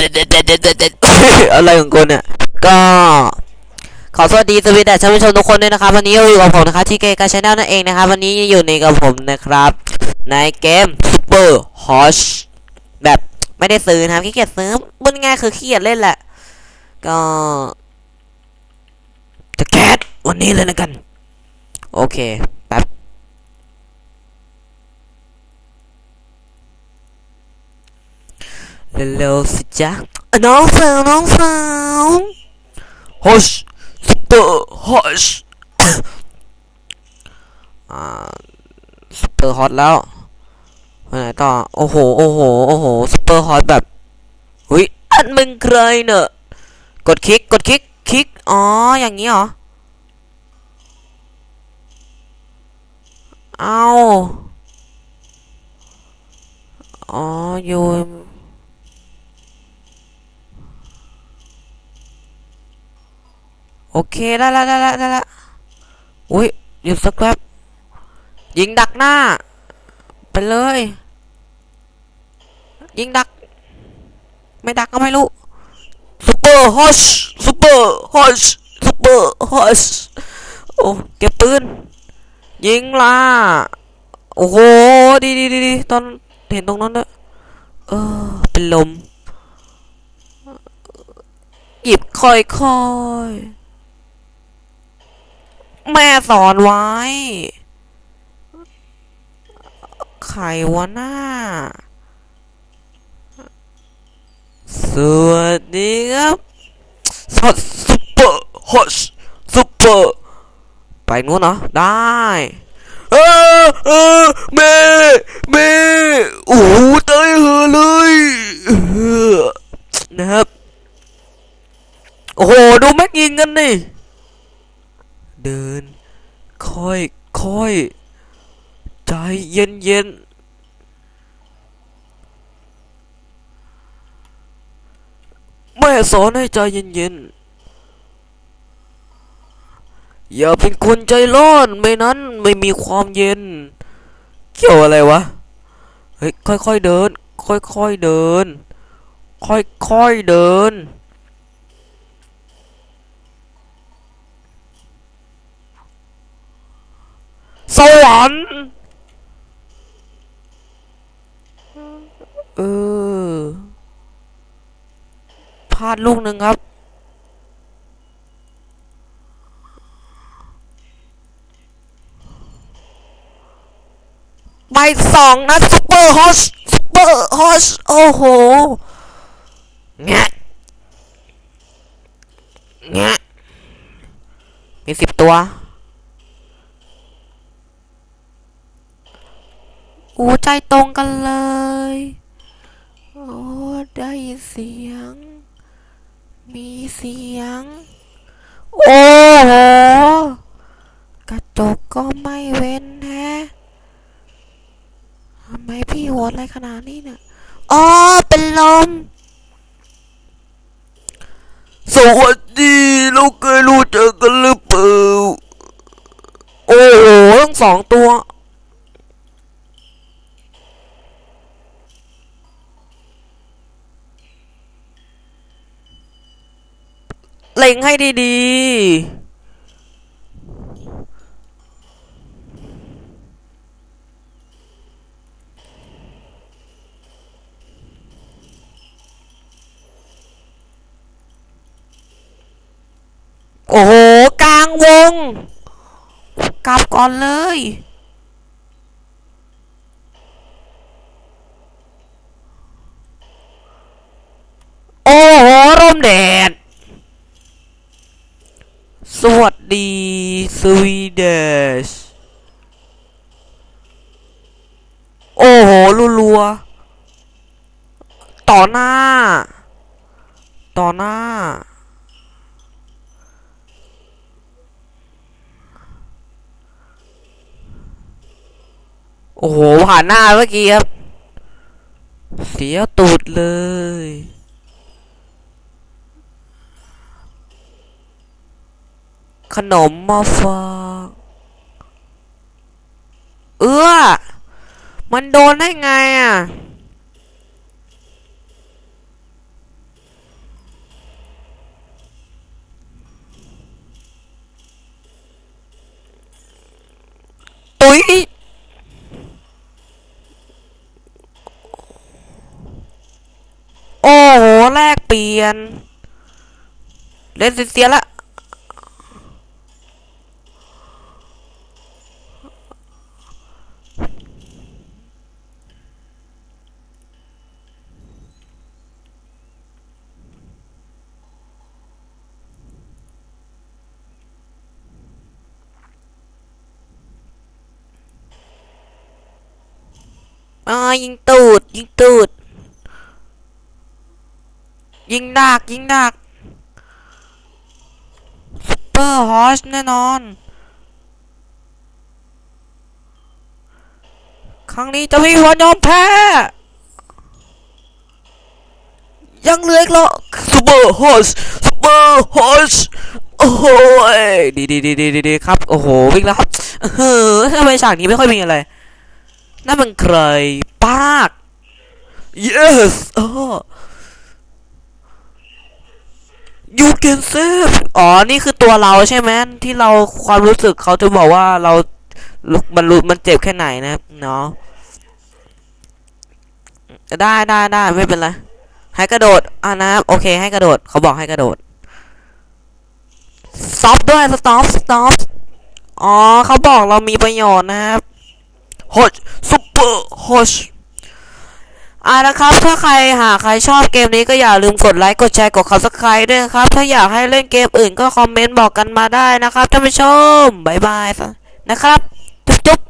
อะไรของคุณเนี่ยก็ขอสวัสดีสวีดัสท่านผู้ชมทุกคนด้วยนะครับ วันนี้อยู่กับผมนะครับที่เกกาชแนลนั่นเองนะครับ วันนี้อยู่ในกับผมนะครับ ในเกม Super Hush แบบไม่ได้ซื้อนะครับขี้เกียจซื้อมันง่ายคือขี้เกียจเล่นแหละ ก็จะแคสวันนี้เลยนะกัน โอเคแป๊บ เร็วๆสิจ๊ะน้องสาวน้องสาวฮอชซุปเปอร์ฮอชอ่าซุปเปอร์ฮอตแล้วไปไหนต่อ โอ้โห โอ้โห โอ้โหซุปเปอร์ฮอตแบบหุยอันมึงใครเนอะกดคลิก กดคลิก คลิก อ๋อ อย่างนี้เหรอ เอาอ๋อ อยู่ โอเคได้ละได้ละได้ละอุ้ยหยุดสักแป๊บยิงดักหน้า ไปเลย ยิงดัก ไม่ดักก็ไม่รู้ซูเปอร์ฮอชซูเปอร์ฮอชซูเปอร์ฮอชโอ้เก็บปืน ยิงล่ะโอ้โหดีดีดีดีตอนเห็นตรงนั้นด้วยเออเป็นลมหยิบค่อยค่อยๆ แม่สอนไว้ ไขวะหน้า สวัสดีครับสดซุปเปอร์ฮอชซุปเปอร์ ไปนู้นเหรอได้เออเออแม่แม่โอ้โหตายเหอเลยเออนะครับ โอ้โห ดูแม็กยิงกันดิ เดิน ค่อยค่อยใจเย็นเย็นแม่สอนให้ใจเย็นเย็นอย่าเป็นคนใจร้อนไม่นั้นไม่มีความเย็น เกี่ยวอะไรวะ เฮ้ยค่อยๆเดิน ค่อยๆเดิน ค่อยๆเดิน สวรรค์ เออพลาดลูกหนึ่งครับ ใบสองนะซุปเปอร์ฮอชซุปเปอร์ฮอชโอ้โหแงะแงะมีสิบตัว อูใจตรงกันเลย โอ้ได้เสียง มีเสียง โอ้โห กระจกก็ไม่เว้นแฮะทำไมพี่โหดอะไรขนาดนี้เนี่ยอ๋อเป็นลม สวัสดีเราเคยรู้จักกันหรือเปล่า โอ้โหทั้งสองตัว ล็งให้ดีๆ โอ้โห กลางวง กลับก่อนเลยโอ้โหร่มแดด สวัสดีสวีเดชโอ้โหรัวๆต่อหน้า ต่อหน้า โอ้โหผ่านหน้าเมื่อกี้ครับ เสียตูดเลย ขนมมาฝากเอื้อ มันโดนได้ไงอะ ตุ้ยโอ้โห แลกเปลี่ยน เล่นเสียละ อ่ายิงตูด ยิงตูด ยิงดักยิงดักซุปเปอร์ฮอชแน่นอน ครั้งนี้จะไม่มีวันยอมแพ้ ยังเหลืออีกเหรอซุปเปอร์ฮอชซุปเปอร์ฮอชโอ้โหดีดีดีดีดีครับ โอ้โห วิ่งแล้วครับเออทำไมฉากนี้ไม่ค่อยมีอะไร นั่นมันใครปาก yes เออ you can save อ๋อ นี่คือตัวเราใช่ไหมที่เราความรู้สึกเขาจะบอกว่าเรามันรู้มันเจ็บแค่ไหนนะเนาะได้ได้ได้ไม่เป็นไร ให้กระโดดอ่านะครับโอเค ให้กระโดด เขาบอกให้กระโดด stop ด้วย stop stop อ๋อ เขาบอกเรามีประโยชน์นะครับ ฮอชซุปเปอร์ฮอชอ่านะครับ ถ้าใครหาใครชอบเกมนี้ก็อย่าลืมกดไลค์ กดแชร์ กดคับสไครต์ด้วยครับ ถ้าอยากให้เล่นเกมอื่นก็คอมเมนต์บอกกันมาได้นะครับท่านผู้ชม บ๊ายบายนะครับ จุ๊บ